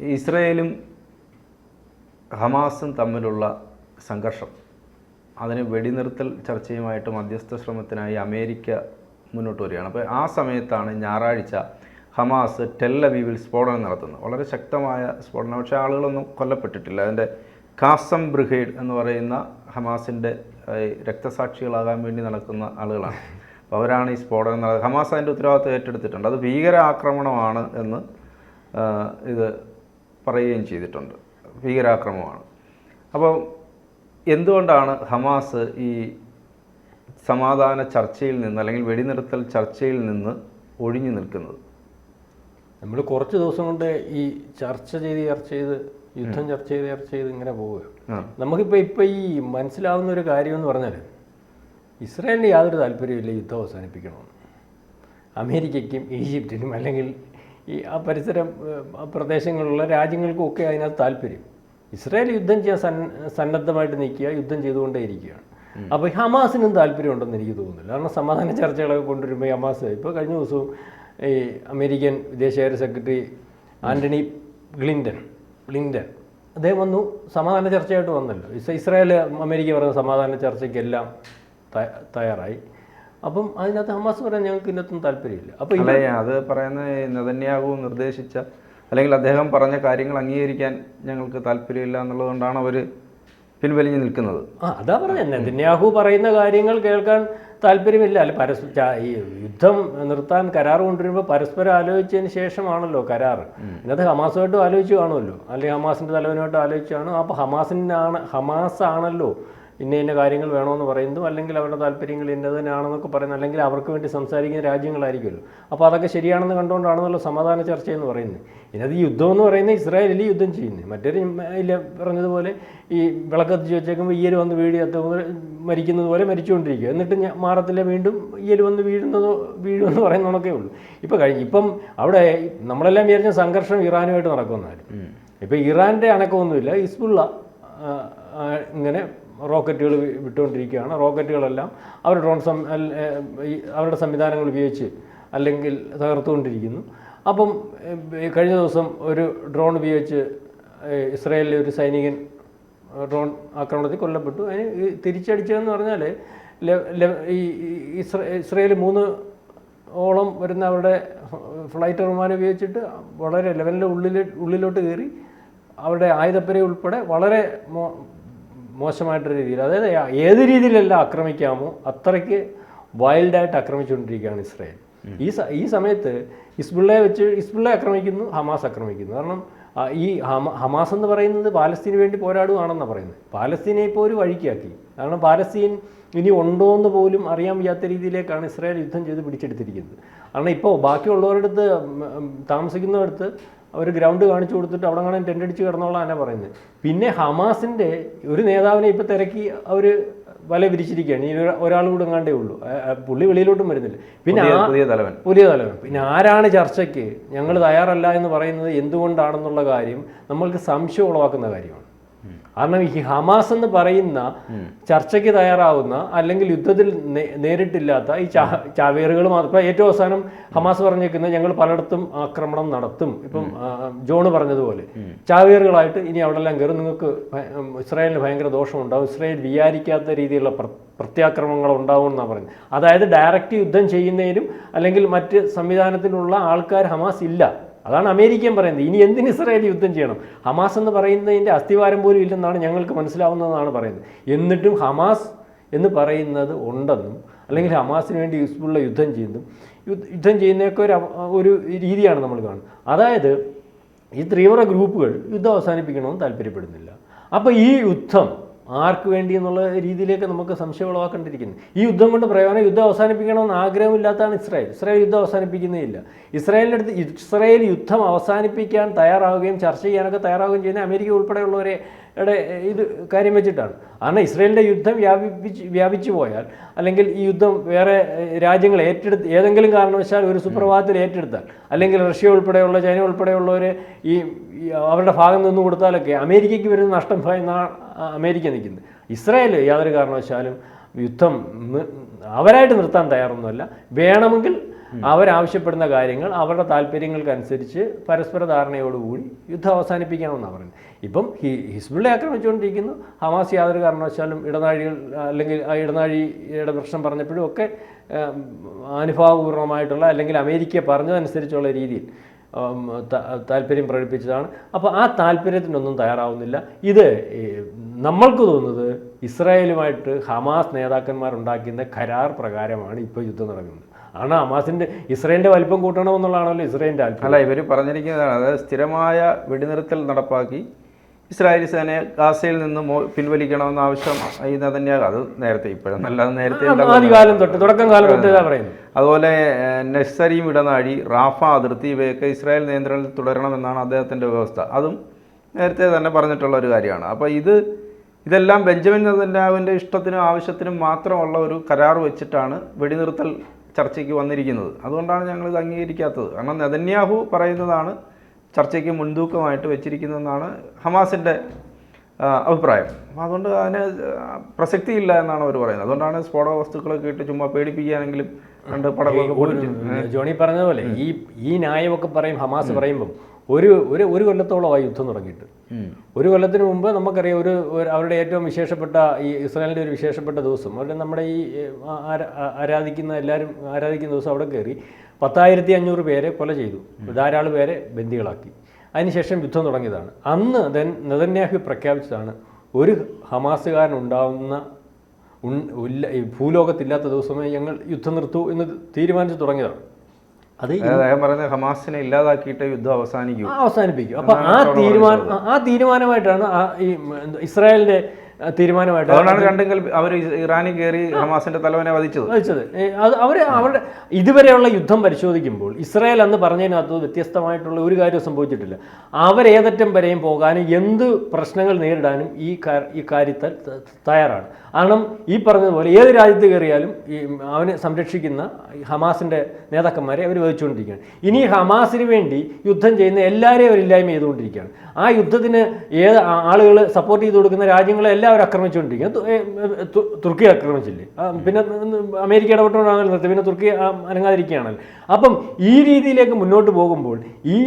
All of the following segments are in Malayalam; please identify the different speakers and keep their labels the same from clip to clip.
Speaker 1: ഇസ്രയേലും ഹമാസും തമ്മിലുള്ള സംഘർഷം അതിന് വെടിനിർത്തൽ ചർച്ചയുമായിട്ട് മധ്യസ്ഥ ശ്രമത്തിനായി അമേരിക്ക മുന്നോട്ട് വരികയാണ്. അപ്പോൾ ആ സമയത്താണ് ഞായറാഴ്ച ഹമാസ് ടെൽ അവീവിൽ സ്ഫോടനം നടത്തുന്നത്. വളരെ ശക്തമായ സ്ഫോടനം. പക്ഷേ ആളുകളൊന്നും കൊല്ലപ്പെട്ടിട്ടില്ല. അതിന്റെ കാസം ബ്രിഗേഡ് എന്ന് പറയുന്ന ഹമാസിന്റെ രക്തസാക്ഷികളാകാൻ വേണ്ടി നടക്കുന്ന ആളുകളാണ്. അപ്പോൾ അവരാണ് ഈ സ്ഫോടനം നടത്തുന്നത് ഹമാസ് അതിന്റെ ഉത്തരവാദിത്വം ഏറ്റെടുത്തിട്ടുണ്ട്. അത് ഭീകര ആക്രമണമാണ് എന്ന് ഇത് പറയുകയും ചെയ്തിട്ടുണ്ട്. ഭീകരാക്രമമാണ്. അപ്പോൾ എന്തുകൊണ്ടാണ് ഹമാസ് ഈ സമാധാന ചർച്ചയിൽ നിന്ന് അല്ലെങ്കിൽ വെടിനിർത്തൽ ചർച്ചയിൽ നിന്ന് ഒഴിഞ്ഞു നിൽക്കുന്നത്?
Speaker 2: നമ്മൾ കുറച്ച് ദിവസം കൊണ്ട് ഈ ചർച്ച ചെയ്ത് ചർച്ച ചെയ്ത് യുദ്ധം ചർച്ച ചെയ്ത് ചർച്ച ചെയ്ത് ഇങ്ങനെ പോവുക നമുക്കിപ്പോൾ ഇപ്പോൾ ഈ മനസ്സിലാവുന്ന ഒരു കാര്യം എന്ന് പറഞ്ഞാൽ ഇസ്രായേലിന് യാതൊരു താല്പര്യമില്ല യുദ്ധം അവസാനിപ്പിക്കണമെന്ന്. അമേരിക്കയ്ക്കും ഈജിപ്തിനും അല്ലെങ്കിൽ ഈ ആ പരിസരം പ്രദേശങ്ങളിലുള്ള രാജ്യങ്ങൾക്കും ഒക്കെ അതിനകത്ത് താല്പര്യം. ഇസ്രായേൽ യുദ്ധം ചെയ്യാൻ സന്ന സന്നദ്ധമായിട്ട് നിൽക്കുക യുദ്ധം ചെയ്തുകൊണ്ടേയിരിക്കുകയാണ് അപ്പോൾ ഹമാസിനും താല്പര്യമുണ്ടെന്ന് എനിക്ക് തോന്നുന്നില്ല. കാരണം സമാധാന ചർച്ചകളൊക്കെ കൊണ്ടുവരുമ്പോൾ ഈ ഹമാസ് ഇപ്പോൾ കഴിഞ്ഞ ദിവസവും ഈ അമേരിക്കൻ വിദേശകാര്യ സെക്രട്ടറി ആന്റണി ഗ്ലിൻഡൻ ഗ്ലിൻഡൻ അദ്ദേഹം വന്നു സമാധാന ചർച്ചയായിട്ട് വന്നല്ലോ. ഇസ്രായേൽ അമേരിക്ക പറഞ്ഞ സമാധാന ചർച്ചയ്ക്കെല്ലാം തയ്യാറായി. അപ്പം അതിനകത്ത് ഹമാസ് പറയാൻ ഞങ്ങൾക്ക് ഇതിനകത്തൊന്നും താല്പര്യമില്ല.
Speaker 1: അല്ല അത് പറയുന്ന നെതന്യാഹു നിർദ്ദേശിച്ച അല്ലെങ്കിൽ അദ്ദേഹം പറഞ്ഞ കാര്യങ്ങൾ അംഗീകരിക്കാൻ ഞങ്ങൾക്ക് താല്പര്യമില്ല എന്നുള്ളതുകൊണ്ടാണ് അവർ പിൻവലിഞ്ഞു നിൽക്കുന്നത്.
Speaker 2: ആ അതാ പറഞ്ഞത് നെതന്യാഹു പറയുന്ന കാര്യങ്ങൾ കേൾക്കാൻ താല്പര്യമില്ല. അല്ല പരസ്പര ഈ യുദ്ധം നിർത്താൻ കരാർ കൊണ്ടുവരുമ്പോൾ പരസ്പരം ആലോചിച്ചതിന് ശേഷമാണല്ലോ കരാർ. ഇന്നത്തെ ഹമാസുമായിട്ടും ആലോചിച്ചു കാണുമല്ലോ. അല്ലെങ്കിൽ ഹമാസിന്റെ തലവനുമായിട്ട് ആലോചിച്ചു കാണും. അപ്പോൾ ഹമാസിനാണ് ഹമാസ് ആണല്ലോ ഇന്ന ഇന്ന കാര്യങ്ങൾ വേണമെന്ന് പറയുന്നതും അല്ലെങ്കിൽ അവരുടെ താല്പര്യങ്ങൾ ഇന്നതിനാണെന്നൊക്കെ പറയുന്നത് അല്ലെങ്കിൽ അവർക്ക് വേണ്ടി സംസാരിക്കുന്ന രാജ്യങ്ങളായിരിക്കുമല്ലോ. അപ്പോൾ അതൊക്കെ ശരിയാണെന്ന് കണ്ടുകൊണ്ടാണെന്നുള്ള സമാധാന ചർച്ചയെന്ന് പറയുന്നത്. ഇതിനകത്ത് ഈ യുദ്ധം എന്ന് പറയുന്നത് ഇസ്രായേലിൽ യുദ്ധം ചെയ്യുന്നത് മറ്റൊരു ഇല്ല പറഞ്ഞതുപോലെ ഈ വിളക്കത്തിച്ച് വെച്ചേക്കുമ്പോൾ ഈയൽ വന്ന് വീഴി അത് മരിക്കുന്നത് പോലെ മരിച്ചുകൊണ്ടിരിക്കുക. എന്നിട്ട് ഞാൻ മാറത്തില്ല വീണ്ടും ഈയൽ വന്ന് വീഴുന്നതോ വീഴുമെന്ന് പറയുന്നതൊക്കെ ഉള്ളൂ. ഇപ്പോൾ കഴിഞ്ഞ് ഇപ്പം അവിടെ നമ്മളെല്ലാം വിചാരിച്ച സംഘർഷം ഇറാനുമായിട്ട് നടക്കുന്നതായിരുന്നു ഇപ്പോൾ ഇറാന്റെ അണക്കമൊന്നുമില്ല ഹിസ്ബുള്ള ആ, ഇങ്ങനെ റോക്കറ്റുകൾ വിട്ടുകൊണ്ടിരിക്കുകയാണ്. റോക്കറ്റുകളെല്ലാം അവർ ഡ്രോൺ അവരുടെ സംവിധാനങ്ങൾ ഉപയോഗിച്ച് അല്ലെങ്കിൽ തകർത്തുകൊണ്ടിരിക്കുന്നു. അപ്പം കഴിഞ്ഞ ദിവസം ഒരു ഡ്രോൺ ഉപയോഗിച്ച് ഇസ്രായേലിലെ ഒരു സൈനികൻ ഡ്രോൺ ആക്രമണത്തിൽ കൊല്ലപ്പെട്ടു. അതിന് തിരിച്ചടിച്ചതെന്ന് പറഞ്ഞാൽ ഈ ഈ ഇസ്ര ഇസ്രയേൽ മൂന്ന് ഓളം വരുന്ന അവരുടെ ഫ്ലൈറ്റ് വിമാനം ഉപയോഗിച്ചിട്ട് വളരെ ലെവലിന്റെ ഉള്ളിൽ ഉള്ളിലോട്ട് കയറി അവരുടെ ആയുധപ്പരെ ഉൾപ്പെടെ വളരെ മോശമായിട്ടൊരു രീതിയിൽ അതായത് ഏത് രീതിയിലെല്ലാം ആക്രമിക്കാമോ അത്രയ്ക്ക് വൈൽഡായിട്ട് ആക്രമിച്ചുകൊണ്ടിരിക്കുകയാണ് ഇസ്രായേൽ. ഈ ഈ സമയത്ത് ഇസ്ബുള്ളയെ വെച്ച് ഇസ്ബുള്ള ആക്രമിക്കുന്നു ഹമാസ് ആക്രമിക്കുന്നു. കാരണം ഈ ഹമ ഹമാസ് എന്ന് പറയുന്നത് പാലസ്തീന് വേണ്ടി പോരാടുകയാണെന്നാണ് പറയുന്നത്. പാലസ്തീനെ ഇപ്പോൾ ഒരു വഴിക്കാക്കി. കാരണം പാലസ്തീൻ ഇനി ഉണ്ടോ എന്ന് പോലും അറിയാൻ വയ്യാത്ത രീതിയിലേക്കാണ് ഇസ്രായേൽ യുദ്ധം ചെയ്ത് പിടിച്ചെടുത്തിരിക്കുന്നത്. കാരണം ഇപ്പോൾ ബാക്കിയുള്ളവരുടെ അടുത്ത് ഉം, ഉം, താമസിക്കുന്നവരടുത്ത് അവർ ഗ്രൗണ്ട് കാണിച്ചു കൊടുത്തിട്ട് അവിടെ കാണാൻ ടെന്റ് അടിച്ച് കിടന്നോളാനാണ് പറയുന്നത്. പിന്നെ ഹമാസിന്റെ ഒരു നേതാവിനെ ഇപ്പോൾ തിരക്കി അവർ വല വിരിച്ചിരിക്കുകയാണ്. ഈ ഒരാ- ഒരാൾ കൂടെ എങ്ങാണ്ടേ ഉള്ളൂ. പുള്ളി വെളിയിലോട്ടും വരുന്നില്ല. പിന്നെ ആ
Speaker 1: പുതിയ തലവൻ.
Speaker 2: പുതിയ തലവൻ. പിന്നെ ആരാണ് ചർച്ചയ്ക്ക്? ഞങ്ങൾ തയ്യാറല്ല എന്ന് പറയുന്നത് എന്തുകൊണ്ടാണെന്നുള്ള കാര്യം നമ്മൾക്ക് സംശയം ഉളവാക്കുന്ന കാര്യമാണ്. കാരണം ഈ ഹമാസ് എന്ന് പറയുന്ന ചർച്ചയ്ക്ക് തയ്യാറാവുന്ന അല്ലെങ്കിൽ യുദ്ധത്തിൽ നേരിട്ടില്ലാത്ത ഈ ചാ ചാവേറുകൾ മാത്രം. ഏറ്റവും അവസാനം ഹമാസ് പറഞ്ഞേക്കുന്നത് ഞങ്ങൾ പലയിടത്തും ആക്രമണം നടത്തും. ഇപ്പം ജോണ് പറഞ്ഞതുപോലെ. ചാവേറുകളായിട്ട് ഇനി അവിടെല്ലാം കയറും. നിങ്ങൾക്ക് ഇസ്രായേലിന് ഭയങ്കര ദോഷമുണ്ടാവും. ഇസ്രായേൽ വിചാരിക്കാത്ത രീതിയിലുള്ള പ്ര പ്രത്യാക്രമണങ്ങൾ ഉണ്ടാവും എന്നാണ് പറയുന്നത്. അതായത് ഡയറക്റ്റ് യുദ്ധം ചെയ്യുന്നതിനും അല്ലെങ്കിൽ മറ്റ് സംവിധാനത്തിനുള്ള ആൾക്കാർ ഹമാസ് ഇല്ല. അതാണ് അമേരിക്കൻ പറയുന്നത്. ഇനി എന്തിന് ഇസ്രായേൽ യുദ്ധം ചെയ്യണം? ഹമാസ് എന്ന് പറയുന്നതിന്റെ അസ്ഥിവാരം പോലും ഇല്ലെന്നാണ് ഞങ്ങൾക്ക് മനസ്സിലാവുന്നതെന്നാണ് പറയുന്നത്. എന്നിട്ടും ഹമാസ് എന്ന് പറയുന്നത് ഉണ്ടെന്നും അല്ലെങ്കിൽ ഹമാസിന് വേണ്ടി യൂസ്ഫുള്ള യുദ്ധം ചെയ്യുന്നതും യുദ്ധം ചെയ്യുന്നതൊക്കെ ഒരു ഒരു രീതിയാണ് നമ്മൾ കാണുന്നത്. അതായത് ഈ തീവ്ര ഗ്രൂപ്പുകൾ യുദ്ധം അവസാനിപ്പിക്കണമെന്ന് താല്പര്യപ്പെടുന്നില്ല. അപ്പോൾ ഈ യുദ്ധം ആർക്ക് വേണ്ടി എന്നുള്ള രീതിയിലേക്ക് നമുക്ക് സംശയം ഉളവാക്കേണ്ടിയിരിക്കുന്നു ഈ യുദ്ധം കൊണ്ട് പ്രയോജനം യുദ്ധം അവസാനിപ്പിക്കണമെന്ന് ആഗ്രഹമില്ലാത്തതാണ് ഇസ്രായേൽ. ഇസ്രായേൽ യുദ്ധം അവസാനിപ്പിക്കുന്നേയില്ല ഇസ്രായേലിന്റെ അടുത്ത് ഇസ്രായേൽ യുദ്ധം അവസാനിപ്പിക്കാൻ തയ്യാറാവുകയും ചർച്ച ചെയ്യാനൊക്കെ തയ്യാറാവുകയും ചെയ്യുന്ന അമേരിക്ക ഉൾപ്പെടെയുള്ളവരെ ഇത് കാര്യം വെച്ചിട്ടാണ്. കാരണം ഇസ്രായേലിന്റെ യുദ്ധം വ്യാപിപ്പിച്ച് വ്യാപിച്ചു പോയാൽ അല്ലെങ്കിൽ ഈ യുദ്ധം വേറെ രാജ്യങ്ങൾ ഏറ്റെടുത്ത് ഏതെങ്കിലും കാരണവശാൽ ഒരു സുപ്രഭാതത്തിൽ ഏറ്റെടുത്താൽ അല്ലെങ്കിൽ റഷ്യ ഉൾപ്പെടെയുള്ള ചൈന ഉൾപ്പെടെയുള്ളവർ ഈ അവരുടെ ഭാഗം നിന്ന് കൊടുത്താലൊക്കെ അമേരിക്കയ്ക്ക് വരുന്ന നഷ്ടം അമേരിക്ക നിൽക്കുന്നത് ഇസ്രായേൽ യാതൊരു കാരണവശാലും യുദ്ധം അവരായിട്ട് നിർത്താൻ തയ്യാറൊന്നുമല്ല. വേണമെങ്കിൽ അവരാവശ്യപ്പെടുന്ന കാര്യങ്ങൾ അവരുടെ താല്പര്യങ്ങൾക്കനുസരിച്ച് പരസ്പര ധാരണയോടുകൂടി യുദ്ധം അവസാനിപ്പിക്കാമെന്നാണ് പറയുന്നത്. ഇപ്പം ഹി ഹിസ്ബുള്ളെ ആക്രമിച്ചുകൊണ്ടിരിക്കുന്നു. ഹമാസ് യാതൊരു കാരണവശാലും ഇടനാഴികൾ അല്ലെങ്കിൽ ആ ഇടനാഴിയുടെ പ്രശ്നം പറഞ്ഞപ്പോഴും ഒക്കെ അനുഭാവപൂർണമായിട്ടുള്ള അല്ലെങ്കിൽ അമേരിക്ക പറഞ്ഞതനുസരിച്ചുള്ള രീതിയിൽ താല്പര്യം പ്രകടിപ്പിച്ചതാണ്. അപ്പോൾ ആ താല്പര്യത്തിനൊന്നും തയ്യാറാവുന്നില്ല. ഇത് നമ്മൾക്ക് തോന്നുന്നത് ഇസ്രായേലുമായിട്ട് ഹമാസ് നേതാക്കന്മാർ ഉണ്ടാക്കുന്ന കരാർ പ്രകാരമാണ് ഇപ്പോൾ യുദ്ധം നടക്കുന്നത്. ആണ് ഹമാസിന്റെ ഇസ്രായേലിന്റെ വലിപ്പം കൂട്ടണമെന്നുള്ളതാണല്ലോ ഇസ്രായേലിന്റെ താല്പര്യം
Speaker 1: അല്ല ഇവർ പറഞ്ഞിരിക്കുന്നതാണ്. അതായത് സ്ഥിരമായ വെടിനിർത്തൽ നടപ്പാക്കി ഇസ്രായേൽ സേനയെ ഗാസയിൽ നിന്ന് പിൻവലിക്കണമെന്ന ആവശ്യം ഈ തന്നെയാണ് അത് നേരത്തെ ഇപ്പോഴും അത് നേരത്തെ
Speaker 2: ആദ്യകാലം തൊട്ട് തുടക്കം കാലം തൊട്ട് ഇതാ പറയുന്നത്
Speaker 1: അതുപോലെ നെസ്സറിയും നെസ്സരിയും ഇടനാഴി റാഫ അതിർത്തി ഇവയൊക്കെ ഇസ്രായേൽ നിയന്ത്രണത്തിൽ തുടരണമെന്നാണ് അദ്ദേഹത്തിന്റെ വ്യവസ്ഥ. അതും നേരത്തെ തന്നെ പറഞ്ഞിട്ടുള്ള ഒരു കാര്യമാണ്. അപ്പോൾ ഇത് ഇതെല്ലാം ബെഞ്ചമിൻ നെതന്യാവിന്റെ ഇഷ്ടത്തിനും ആവശ്യത്തിനും മാത്രമുള്ള ഒരു കരാർ വെച്ചിട്ടാണ് വെടിനിർത്തൽ ചർച്ചയ്ക്ക് വന്നിരിക്കുന്നത്. അതുകൊണ്ടാണ് ഞങ്ങൾ ഇത് അംഗീകരിക്കാത്തത്. കാരണം നെതന്യാഹു പറയുന്നതാണ് ചർച്ചയ്ക്ക് മുൻതൂക്കമായിട്ട് വെച്ചിരിക്കുന്നതെന്നാണ് ഹമാസിന്റെ അഭിപ്രായം. അപ്പം അതുകൊണ്ട് അതിന് പ്രസക്തിയില്ല എന്നാണ് അവർ പറയുന്നത്. അതുകൊണ്ടാണ് സ്ഫോടക വസ്തുക്കളൊക്കെ ഇട്ട് ചുമ്മാ പേടിപ്പിക്കുകയാണെങ്കിലും രണ്ട് പടങ്ങളൊക്കെ
Speaker 2: ജോണി പറഞ്ഞതുപോലെ ഈ ഈ ന്യായമൊക്കെ പറയും ഹമാസ് പറയുമ്പം. ഒരു ഒരു ഒരു കൊല്ലത്തോളമായി യുദ്ധം തുടങ്ങിയിട്ട്. ഒരു കൊല്ലത്തിന് മുമ്പ് നമുക്കറിയാം ഒരു അവരുടെ ഏറ്റവും വിശേഷപ്പെട്ട ഈ ഇസ്രായേലിന്റെ ഒരു വിശേഷപ്പെട്ട ദിവസം. അവരുടെ നമ്മുടെ ഈ ആരാധിക്കുന്ന എല്ലാവരും ആരാധിക്കുന്ന ദിവസം അവിടെ കയറി പത്തായിരത്തി അഞ്ഞൂറ് പേരെ കൊല ചെയ്തു. ധാരാളം പേരെ ബന്ദികളാക്കി. അതിനുശേഷം യുദ്ധം തുടങ്ങിയതാണ്. അന്ന് ദൻ നെതന്യാഹു പ്രഖ്യാപിച്ചതാണ് ഒരു ഹമാസുകാരൻ ഉണ്ടാവുന്ന ഉൺ- ഇല്ല- ഭൂലോകത്തില്ലാത്ത ദിവസമേ ഞങ്ങൾ യുദ്ധം നിർത്തൂ എന്ന് തീരുമാനിച്ചു തുടങ്ങിയതാണ്. അത്
Speaker 1: അദ്ദേഹം പറയുന്നത് ഹമാസിനെ ഇല്ലാതാക്കിയിട്ട് യുദ്ധം അവസാനിക്കും.
Speaker 2: അവസാനിപ്പിക്കും. അപ്പൊ ആ തീരുമാനം ആ- തീരുമാനമായിട്ടാണ് ആ ഈ ഇസ്രായേലിന്റെ തീരുമാനമായിട്ട്
Speaker 1: അതുകൊണ്ടാണ് രണ്ടെങ്കിൽ അവർ ഇറാനിൽ കയറി ഹമാസിന്റെ തലവനെ വധിച്ചത്.
Speaker 2: വധിച്ചത്. അത് അവർ അവരുടെ ഇതുവരെയുള്ള യുദ്ധം പരിശോധിക്കുമ്പോൾ ഇസ്രായേൽ അന്ന് പറഞ്ഞതിനകത്ത് വ്യത്യസ്തമായിട്ടുള്ള ഒരു കാര്യം സംഭവിച്ചിട്ടില്ല. അവരേതറ്റം വരെയും പോകാനും എന്ത് പ്രശ്നങ്ങൾ നേരിടാനും ഈ ഈ കാര്യത്തിൽ തയ്യാറാണ്. കാരണം ഈ പറഞ്ഞതുപോലെ ഏത് രാജ്യത്ത് കയറിയാലും ഈ അവനെ സംരക്ഷിക്കുന്ന ഹമാസിന്റെ ഹമാസിന്റെ നേതാക്കന്മാരെ അവർ വധിച്ചുകൊണ്ടിരിക്കുകയാണ്. ഇനി ഹമാസിന് വേണ്ടി യുദ്ധം ചെയ്യുന്ന എല്ലാവരെയും അവരില്ലായ്മ ചെയ്തുകൊണ്ടിരിക്കുകയാണ്. ആ യുദ്ധത്തിന് ഏത് ആളുകൾ സപ്പോർട്ട് ചെയ്ത് കൊടുക്കുന്ന രാജ്യങ്ങളെ എല്ലാം അവർ ആക്രമിച്ചുകൊണ്ടിരിക്കുക തുർക്കി ആക്രമിച്ചില്ലേ? പിന്നെ അമേരിക്ക ഇടപെട്ടുകൊണ്ടാണല്ലോ നിർത്തി പിന്നെ തുർക്കി അനങ്ങാതിരിക്കുകയാണല്ലോ. അപ്പം ഈ രീതിയിലേക്ക് മുന്നോട്ട് പോകുമ്പോൾ ഈ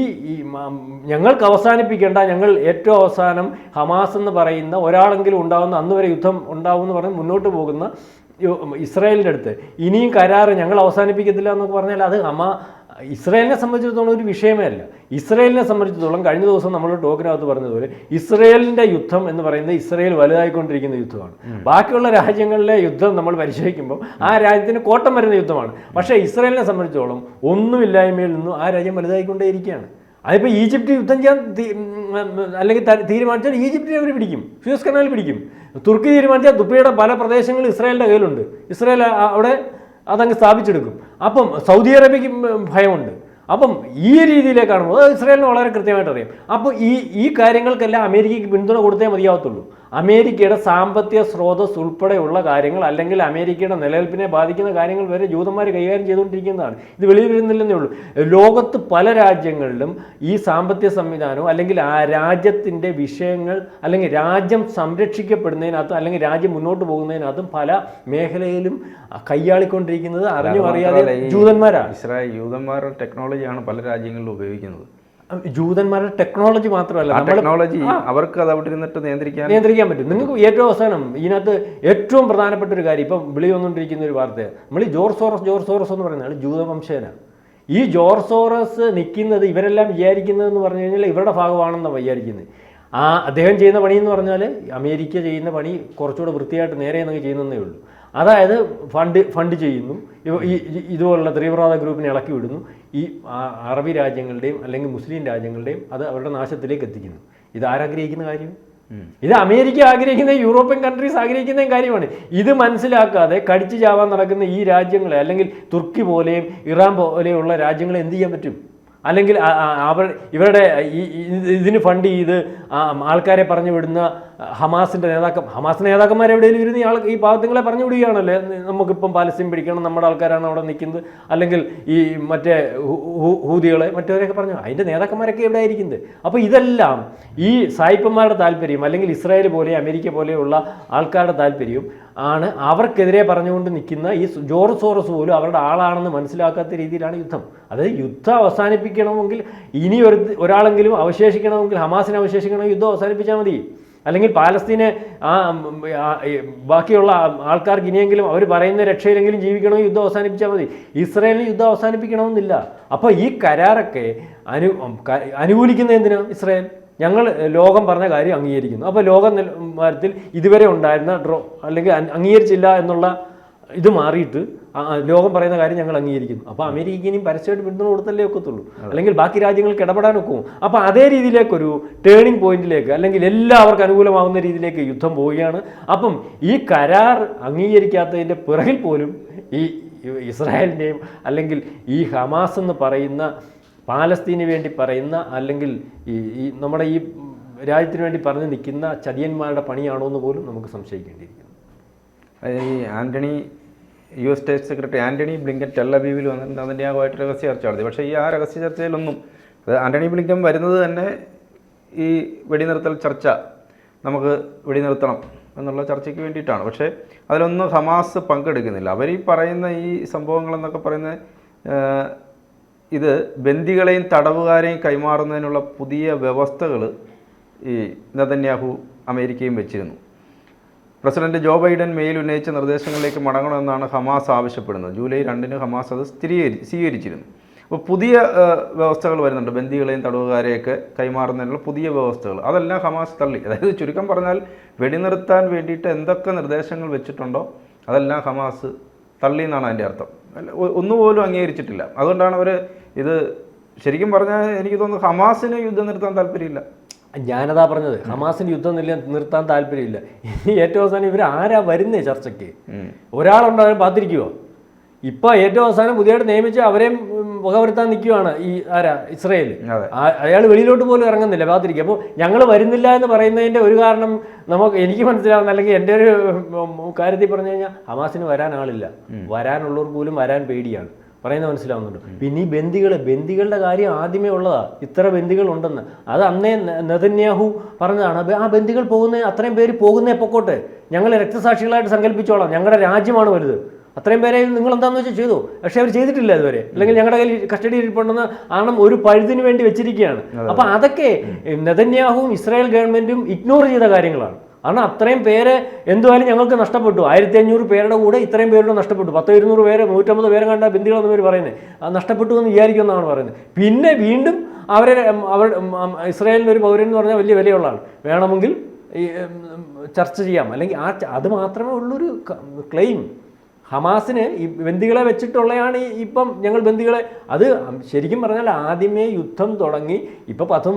Speaker 2: ഞങ്ങൾക്ക് അവസാനിപ്പിക്കേണ്ട ഞങ്ങൾ ഏറ്റവും അവസാനം ഹമാസ് എന്ന് പറയുന്ന ഒരാളെങ്കിലും ഉണ്ടാവുന്ന അന്ന് വരെ യുദ്ധം ഉണ്ടാവും എന്ന് പറഞ്ഞ് മുന്നോട്ട് പോകുന്ന ഇസ്രായേലിന്റെ അടുത്ത് ഇനിയും കരാറ് ഞങ്ങൾ അവസാനിപ്പിക്കത്തില്ല എന്നൊക്കെ പറഞ്ഞാൽ അത് ഹമാ ഇസ്രായേലിനെ സംബന്ധിച്ചിടത്തോളം ഒരു വിഷയമേ അല്ല. ഇസ്രായേലിനെ സംബന്ധിച്ചിടത്തോളം കഴിഞ്ഞ ദിവസം നമ്മൾ ടോക്കിനകത്ത് പറഞ്ഞതുപോലെ ഇസ്രയേലിന്റെ യുദ്ധം എന്ന് പറയുന്നത് ഇസ്രായേൽ വലുതായിക്കൊണ്ടിരിക്കുന്ന യുദ്ധമാണ്. ബാക്കിയുള്ള രാജ്യങ്ങളിലെ യുദ്ധം നമ്മൾ പരിശോധിക്കുമ്പോൾ ആ രാജ്യത്തിന് കോട്ടം വരുന്ന യുദ്ധമാണ്. പക്ഷേ ഇസ്രായേലിനെ സംബന്ധിച്ചിടത്തോളം ഒന്നുമില്ലായ്മയിൽ നിന്നും ആ രാജ്യം വലുതായിക്കൊണ്ടേയിരിക്കുകയാണ്. അതിപ്പോൾ ഈജിപ്റ്റ് യുദ്ധം ചെയ്യാൻ അല്ലെങ്കിൽ തീരുമാനിച്ചാൽ ഈജിപ്തിനെ അവർ പിടിക്കും ഫ്യൂസ് കനാൽ പിടിക്കും. തുർക്കി തീരുമാനിച്ചാൽ തുർക്കിയുടെ പല പ്രദേശങ്ങളും ഇസ്രായേലിന്റെ കയ്യിലുണ്ട്. ഇസ്രായേൽ അവിടെ അതങ്ങ് സ്ഥാപിച്ചെടുക്കും. അപ്പം സൗദി അറേബ്യയ്ക്ക് ഭയമുണ്ട്. അപ്പം ഈ രീതിയിലേക്കാണ് അത് ഇസ്രായേലിന് വളരെ കൃത്യമായിട്ട് അറിയാം അപ്പോൾ ഈ ഈ കാര്യങ്ങൾക്കെല്ലാം അമേരിക്കയ്ക്ക് പിന്തുണ കൊടുത്തേ മതിയാവത്തുള്ളൂ. അമേരിക്കയുടെ സാമ്പത്തിക സ്രോതസ് ഉൾപ്പെടെയുള്ള കാര്യങ്ങൾ അല്ലെങ്കിൽ അമേരിക്കയുടെ നിലനിൽപ്പിനെ ബാധിക്കുന്ന കാര്യങ്ങൾ വരെ ജൂതന്മാർ കൈകാര്യം ചെയ്തുകൊണ്ടിരിക്കുന്നതാണ്. ഇത് വെളിയിൽ വരുന്നില്ലെന്നേ ഉള്ളൂ. ലോകത്ത് പല രാജ്യങ്ങളിലും ഈ സാമ്പത്തിക സംവിധാനവും അല്ലെങ്കിൽ ആ രാജ്യത്തിന്റെ വിഷയങ്ങൾ അല്ലെങ്കിൽ രാജ്യം സംരക്ഷിക്കപ്പെടുന്നതിനകത്തും അല്ലെങ്കിൽ രാജ്യം മുന്നോട്ട് പോകുന്നതിനകത്തും പല മേഖലയിലും കൈയാളിക്കൊണ്ടിരിക്കുന്നത് അറിഞ്ഞു അറിയാതെ ജൂതന്മാരാണ്.
Speaker 1: ഇസ്രായേൽ ജൂതന്മാരുടെ ടെക്നോളജിയാണ് പല രാജ്യങ്ങളിലും ഉപയോഗിക്കുന്നത്.
Speaker 2: ജൂതന്മാരുടെ ടെക്നോളജി മാത്രമല്ല
Speaker 1: ടെക്നോളജി അവർക്ക് അത് അവിടെ ഇരുന്നിട്ട് നിയന്ത്രിക്കാൻ
Speaker 2: നിയന്ത്രിക്കാൻ പറ്റും. നിങ്ങൾക്ക് ഏറ്റവും അവസാനം ഇതിനകത്ത് ഏറ്റവും പ്രധാനപ്പെട്ട ഒരു കാര്യം ഇപ്പം വിളി വന്നുകൊണ്ടിരിക്കുന്ന ഒരു വാർത്ത. നമ്മൾ ഈ ജോർസോറസ് ജോർജ് സോറസ് എന്ന് പറയുന്നത് ആൾ ജൂതവംശജനാണ്. ഈ ജോർസോറസ് നിൽക്കുന്നത് ഇവരെല്ലാം വിചാരിക്കുന്നതെന്ന് പറഞ്ഞു കഴിഞ്ഞാൽ ഇവരുടെ ഭാഗമാണെന്നാണ് വിചാരിക്കുന്നത്. ആ അദ്ദേഹം ചെയ്യുന്ന പണി എന്ന് പറഞ്ഞാൽ അമേരിക്ക ചെയ്യുന്ന പണി കുറച്ചുകൂടെ വൃത്തിയായിട്ട് നേരെ എന്നൊക്കെ ചെയ്യുന്നതേ ഉള്ളൂ. അതായത് ഫണ്ട് ഫണ്ട് ചെയ്യുന്നു. ഈ ഇതുപോലുള്ള തീവ്രവാദ ഗ്രൂപ്പിനെ ഇളക്കി വിടുന്നു. ഈ അറബി രാജ്യങ്ങളുടെയും അല്ലെങ്കിൽ മുസ്ലിം രാജ്യങ്ങളുടെയും അത് അവരുടെ നാശത്തിലേക്ക് എത്തിക്കുന്നു. ഇത് ആരാഗ്രഹിക്കുന്ന കാര്യം? ഇത് അമേരിക്ക ആഗ്രഹിക്കുന്ന യൂറോപ്യൻ കൺട്രീസ് ആഗ്രഹിക്കുന്ന കാര്യമാണ്. ഇത് മനസ്സിലാക്കാതെ കടിച്ചു ചാവാൻ നടക്കുന്ന ഈ രാജ്യങ്ങളെ അല്ലെങ്കിൽ തുർക്കി പോലെയും ഇറാൻ പോലെയുള്ള രാജ്യങ്ങളെ എന്ത് ചെയ്യാൻ പറ്റും? അല്ലെങ്കിൽ അവർ ഇവരുടെ ഇതിന് ഫണ്ട് ചെയ്ത് ആൾക്കാരെ പറഞ്ഞു വിടുന്ന ഹമാസിന്റെ നേതാക്കം ഹമാസ് നേതാക്കന്മാർ എവിടെയെങ്കിലും ഇരുന്ന് ആൾ ഈ പാവത്തുങ്ങളെ പറഞ്ഞു വിടുകയാണല്ലേ നമുക്കിപ്പം പാലസ്തീൻ പിടിക്കണം നമ്മുടെ ആൾക്കാരാണ് അവിടെ നിൽക്കുന്നത്. അല്ലെങ്കിൽ ഈ മറ്റേ ഹൂതികളെ മറ്റവരെയൊക്കെ പറഞ്ഞു അതിന്റെ നേതാക്കന്മാരൊക്കെ എവിടെ ആയിരിക്കുന്നത് അപ്പോൾ ഇതെല്ലാം ഈ സായിപ്പന്മാരുടെ താല്പര്യം അല്ലെങ്കിൽ ഇസ്രായേൽ പോലെ അമേരിക്ക പോലെയുള്ള ആൾക്കാരുടെ താല്പര്യം ആണ് അവർക്കെതിരെ പറഞ്ഞുകൊണ്ട് നിൽക്കുന്ന ഈ ജോർജ് സോറസ് പോലും അവരുടെ ആളാണെന്ന് മനസ്സിലാക്കാത്ത രീതിയിലാണ് യുദ്ധം. അതായത് യുദ്ധം അവസാനിപ്പിക്കണമെങ്കിൽ ഇനി ഒരു ഒരാളെങ്കിലും അവശേഷിക്കണമെങ്കിൽ ഹമാസിനെ അവശേഷിക്കണമെങ്കിൽ യുദ്ധം അവസാനിപ്പിച്ചാൽ മതി. അല്ലെങ്കിൽ പാലസ്തീനെ ആ ബാക്കിയുള്ള ആൾക്കാർക്ക് ഇനിയെങ്കിലും അവർ പറയുന്ന രക്ഷയിലെങ്കിലും ജീവിക്കണമെങ്കിൽ യുദ്ധം അവസാനിപ്പിച്ചാൽ മതി. ഇസ്രയേലിന് യുദ്ധം അവസാനിപ്പിക്കണമെന്നില്ല. അപ്പോൾ ഈ കരാറൊക്കെ അനു അനുകൂലിക്കുന്ന എന്തിനാ ഇസ്രയേൽ? ഞങ്ങൾ ലോകം പറഞ്ഞ കാര്യം അംഗീകരിക്കുന്നു. അപ്പോൾ ലോക നിലവാരത്തിൽ ഇതുവരെ ഉണ്ടായിരുന്ന ഡ്രോ അല്ലെങ്കിൽ അംഗീകരിച്ചില്ല എന്നുള്ള ഇത് മാറിയിട്ട് ലോകം പറയുന്ന കാര്യം ഞങ്ങൾ അംഗീകരിക്കുന്നു. അപ്പോൾ അമേരിക്ക ഇനിയും പരസ്യമായിട്ട് പിന്തുണ കൊടുത്തല്ലേ ഒക്കത്തുള്ളൂ. അല്ലെങ്കിൽ ബാക്കി രാജ്യങ്ങൾക്ക് ഇടപെടാൻ ഒക്കും അപ്പോൾ അതേ രീതിയിലേക്കൊരു ടേണിംഗ് പോയിന്റിലേക്ക് അല്ലെങ്കിൽ എല്ലാവർക്കും അനുകൂലമാവുന്ന രീതിയിലേക്ക് യുദ്ധം പോവുകയാണ്. അപ്പം ഈ കരാർ അംഗീകരിക്കാത്തതിന്റെ പിറകിൽ പോലും ഈ ഇസ്രായേലിന്റെയും അല്ലെങ്കിൽ ഈ ഹമാസ് എന്ന് പറയുന്ന പാലസ്തീന് വേണ്ടി പറയുന്ന അല്ലെങ്കിൽ ഈ നമ്മുടെ ഈ രാജ്യത്തിന് വേണ്ടി പറഞ്ഞു നിൽക്കുന്ന ചതിയന്മാരുടെ പണിയാണോ എന്ന് പോലും നമുക്ക് സംശയിക്കേണ്ടിയിരിക്കുന്നു.
Speaker 1: ഈ Antony U S state secretary Antony Blinken ടെല്ലബീവിൽ വന്നിട്ട് അതിന്റെ ആകുമായിട്ട് രഹസ്യ ചർച്ച നടത്തി പക്ഷേ ഈ ആ രഹസ്യ ചർച്ചയിലൊന്നും അത് ആന്റണി ബ്ലിങ്കൻ വരുന്നത് തന്നെ ഈ വെടിനിർത്തൽ ചർച്ച നമുക്ക് വെടിനിർത്തണം എന്നുള്ള ചർച്ചയ്ക്ക് വേണ്ടിയിട്ടാണ്. പക്ഷേ അതിലൊന്നും ഹമാസ് പങ്കെടുക്കുന്നില്ല. അവർ ഈ പറയുന്ന ഈ സംഭവങ്ങളെന്നൊക്കെ പറയുന്ന ഇത് ബന്ദികളെയും തടവുകാരെയും കൈമാറുന്നതിനുള്ള പുതിയ വ്യവസ്ഥകൾ ഈ നതന്യാഹു അമേരിക്കയും വെച്ചിരുന്നു. പ്രസിഡന്റ് ജോ ബൈഡൻ മെയിൽ ഉന്നയിച്ച നിർദ്ദേശങ്ങളിലേക്ക് മടങ്ങണമെന്നാണ് ഹമാസ് ആവശ്യപ്പെടുന്നത്. ജൂലൈ രണ്ടിന് ഹമാസ് അത് സ്ഥിരീകരി സ്വീകരിച്ചിരുന്നു. അപ്പോൾ പുതിയ വ്യവസ്ഥകൾ വരുന്നുണ്ട്. ബന്ദികളെയും തടവുകാരെയൊക്കെ കൈമാറുന്നതിനുള്ള പുതിയ വ്യവസ്ഥകൾ. അതെല്ലാം ഹമാസ് തള്ളി. അതായത് ചുരുക്കം പറഞ്ഞാൽ വെടിനിർത്താൻ വേണ്ടിയിട്ട് എന്തൊക്കെ നിർദ്ദേശങ്ങൾ വെച്ചിട്ടുണ്ടോ അതെല്ലാം ഹമാസ് തള്ളി എന്നാണ് അതിന്റെ അർത്ഥം. ഒന്നുപോലും അംഗീകരിച്ചിട്ടില്ല. അതുകൊണ്ടാണ് അവർ ഇത് ശരിക്കും പറഞ്ഞാൽ എനിക്ക് തോന്നുന്നു ഹമാസിന് യുദ്ധം നിർത്താൻ താല്പര്യമില്ല.
Speaker 2: ഞാനതാ പറഞ്ഞത് ഹമാസിന് യുദ്ധം നില നിർത്താൻ താല്പര്യമില്ല. ഇനി ഏറ്റവും അവസാനം ഇവർ ആരാ വരുന്നേ ചർച്ചയ്ക്ക്? ഒരാളുണ്ടോ അവരെ കാത്തിരിക്കുവോ? ഇപ്പൊ ഏറ്റവും അവസാനം പുതിയതായിട്ട് നിയമിച്ച് അവരെയും വകവരുത്താൻ നിൽക്കുവാണ് ഈ ആരാ? ഇസ്രയേൽ. അയാൾ വെളിയിലോട്ട് പോലും ഇറങ്ങുന്നില്ല കാത്തിരിക്കുക. അപ്പോൾ ഞങ്ങൾ വരുന്നില്ല എന്ന് പറയുന്നതിന്റെ ഒരു കാരണം നമുക്ക് എനിക്ക് മനസ്സിലാവുന്ന അല്ലെങ്കിൽ എന്റെ ഒരു കാര്യത്തിൽ പറഞ്ഞു കഴിഞ്ഞാൽ ഹമാസിന് വരാൻ ആളില്ല. വരാനുള്ളവർ പോലും വരാൻ പേടിയാണ്. പറയുന്നത് മനസ്സിലാവുന്നുണ്ട്. പിന്നെ ഈ ബന്ദികൾ ബന്ദികളുടെ കാര്യം ആദ്യമേ ഉള്ളതാ. ഇത്ര ബന്ദികൾ ഉണ്ടെന്ന് അത് അന്നേ നെതന്യാഹു പറഞ്ഞതാണ്. "ബ- ആ ബന്ദികൾ പോകുന്ന അത്രയും പേര് പോകുന്നേ പൊക്കോട്ടെ. ഞങ്ങൾ രക്തസാക്ഷികളായിട്ട് സങ്കല്പിച്ചോളാം. ഞങ്ങളുടെ രാജ്യമാണ് വലുത്. അത്രയും പേരെ നിങ്ങൾ എന്താണെന്ന് വെച്ചാൽ ചെയ്തു. പക്ഷേ അവർ ചെയ്തിട്ടില്ല ഇതുവരെ. അല്ലെങ്കിൽ ഞങ്ങളുടെ കയ്യിൽ കസ്റ്റഡിയിൽ ഇരിപ്പുണ്ടെന്ന് ആണം ഒരു പഴുതിന് വേണ്ടി വെച്ചിരിക്കുകയാണ്. അപ്പൊ അതൊക്കെ നെതന്യാഹുവും ഇസ്രായേൽ ഗവൺമെന്റും ഇഗ്നോർ ചെയ്ത കാര്യങ്ങളാണ്. കാരണം അത്രയും പേര് എന്തുമായാലും ഞങ്ങൾക്ക് നഷ്ടപ്പെട്ടു. ആയിരത്തി അഞ്ഞൂറ് പേരുടെ കൂടെ ഇത്രയും പേരുടെ നഷ്ടപ്പെട്ടു. പത്തോ ഇരുന്നൂറ് പേര് നൂറ്റമ്പത് പേരെ കണ്ട ബന്ദികളെന്ന് പേര് പറയുന്നത് നഷ്ടപ്പെട്ടു എന്ന് വിചാരിക്കുമെന്നാണ് പറയുന്നത്. പിന്നെ വീണ്ടും അവരെ അവർ ഉം, ഒരു പൗരൻ എന്ന് പറഞ്ഞാൽ വലിയ വിലയുള്ളതാണ്. വേണമെങ്കിൽ ചർച്ച ചെയ്യാം. അല്ലെങ്കിൽ ആ അത് മാത്രമേ ഉള്ളൊരു ക്ലെയിം. ഹമാസിന് ഈ ബന്ദികളെ വെച്ചിട്ടുള്ളതാണ് ഇപ്പം ഞങ്ങൾ ബന്ദികളെ. അത് ശരിക്കും പറഞ്ഞാൽ ആദ്യമേ യുദ്ധം തുടങ്ങി ഇപ്പം പത്ത്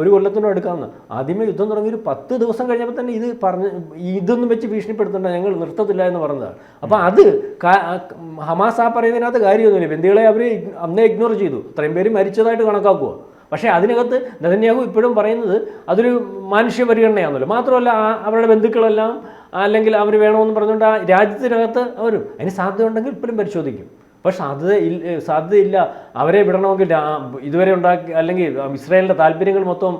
Speaker 2: ഒരു കൊല്ലത്തിനും എടുക്കാമെന്ന് ആദ്യമേ യുദ്ധം തുടങ്ങി ഒരു പത്ത് ദിവസം കഴിഞ്ഞപ്പോൾ തന്നെ ഇത് പറഞ്ഞ് ഇതൊന്നും വെച്ച് ഭീഷണിപ്പെടുത്തണ്ട ഞങ്ങൾ നിർത്തത്തില്ല എന്ന് പറഞ്ഞതാണ്. അപ്പോൾ അത് ഹമാസ് ആ പറയുന്നതിനകത്ത് കാര്യമൊന്നുമില്ല. ബന്ദികളെ അവർ അന്നേ ഇഗ്നോർ ചെയ്തു. അത്രയും പേര് മരിച്ചതായിട്ട് കണക്കാക്കുക പക്ഷേ അതിനകത്ത് നെതന്യാഹു ഇപ്പോഴും പറയുന്നത് അതൊരു മാനുഷ്യ പരിഗണനയാണല്ലോ മാത്രമല്ല ആ അവരുടെ ബന്ധുക്കളെല്ലാം അല്ലെങ്കിൽ അവർ വേണമെന്ന് പറഞ്ഞുകൊണ്ട് ആ രാജ്യത്തിനകത്ത് അവരും അതിന് സാധ്യതയുണ്ടെങ്കിൽ ഇപ്പോഴും പരിശോധിക്കും. പക്ഷെ സാധ്യത ഇല്ല സാധ്യതയില്ല. അവരെ വിടണമെങ്കിൽ ഇതുവരെ ഉണ്ടാക്കി അല്ലെങ്കിൽ ഇസ്രായേലിന്റെ താല്പര്യങ്ങൾ മൊത്തം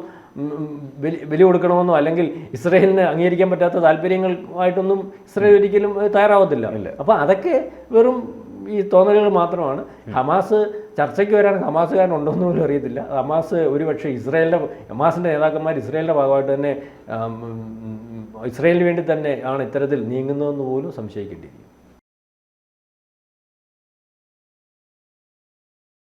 Speaker 2: ബലി കൊടുക്കണമെന്നോ അല്ലെങ്കിൽ ഇസ്രായേലിന് അംഗീകരിക്കാൻ പറ്റാത്ത താല്പര്യങ്ങളായിട്ടൊന്നും ഇസ്രായേൽ ഒരിക്കലും തയ്യാറാവത്തില്ല. അപ്പോൾ അതൊക്കെ വെറും ഈ തോന്നലുകൾ മാത്രമാണ്. ഹമാസ് ചർച്ചയ്ക്ക് വരാൻ ഹമാസുകാരൻ ഉണ്ടോയെന്ന് പോലും അറിയത്തില്ല. ഹമാസ് ഒരുപക്ഷെ ഇസ്രായേലിന്റെ ഹമാസിന്റെ നേതാക്കന്മാർ ഇസ്രായേലിന്റെ ഭാഗമായിട്ട് തന്നെ ഇസ്രായേലിന് വേണ്ടി തന്നെ ആണ് ഇത്തരത്തിൽ നീങ്ങുന്നതെന്ന് പോലും സംശയിക്കേണ്ടിയിരിക്കും